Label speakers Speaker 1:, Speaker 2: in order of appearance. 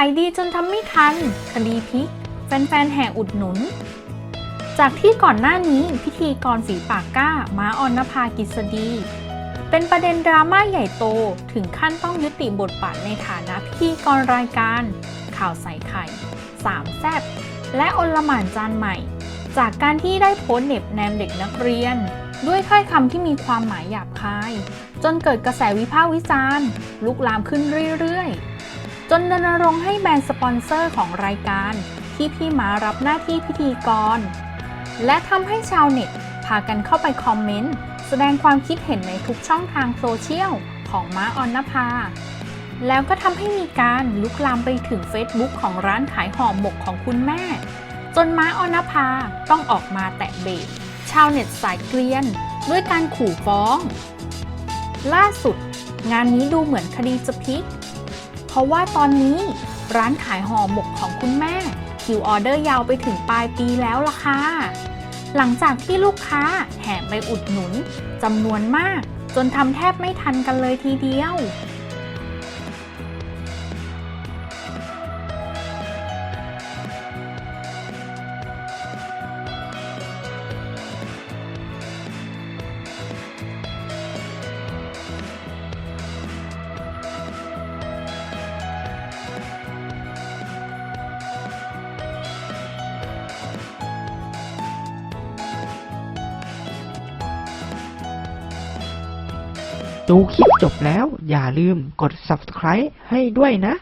Speaker 1: ายดีจนทำไม่ทัน คดีพลิก แฟนๆ แห่อุดหนุน จากที่ก่อนหน้านี้พิธีกรฝีปากกล้า ม้าออนภากิษดี เป็นประเด็นดราม่าใหญ่โตถึงขั้นต้องยุติบทบาทในฐานะพิธีกรรายการ ข่าวใส่ไข่สามแซบและอลหม่านจานใหม่ จากการที่ได้โพสเน็บแนมเด็กนักเรียน ด้วยถ้อยคำที่มีความหมายหยาบคาย จนเกิดกระแสวิพากษ์วิจารณ์ ลุกลามขึ้นเรื่อยๆ จนรณรงค์ให้แบรนด์สปอนเซอร์ของรายการ ที่พี่ม้ารับหน้าที่พิธีกร และทำให้ชาวเน็ต พากันเข้าไปคอมเมนต์ แสดงความคิดเห็นในทุกช่องทางโซเชียลของม้าออนนภา แล้วก็ทำให้มีการลุกลามไปถึง Facebook ของร้านขายห่อหมกของคุณแม่ จนม้าออนนภาต้องออกมาแตะเบรกชาวเน็ตสายเกลียน ด้วยการขู่ฟ้อง ล่าสุด งานนี้ดูเหมือนคดีจะพลิก ราะว่าตอนนี้ร้านขายห่อหมกของคุณแม่คิวออเดอร์ยาวไปถึงปลายปีแล้วล่ะค่ะ หลังจากที่ลูกค้าแห่ไปอุดหนุนจำนวนมาก จนทำแทบไม่ทันกันเลยทีเดียว
Speaker 2: ดูคลิปจบแล้วอย่าลืมกด subscribe ให้ด้วยนะ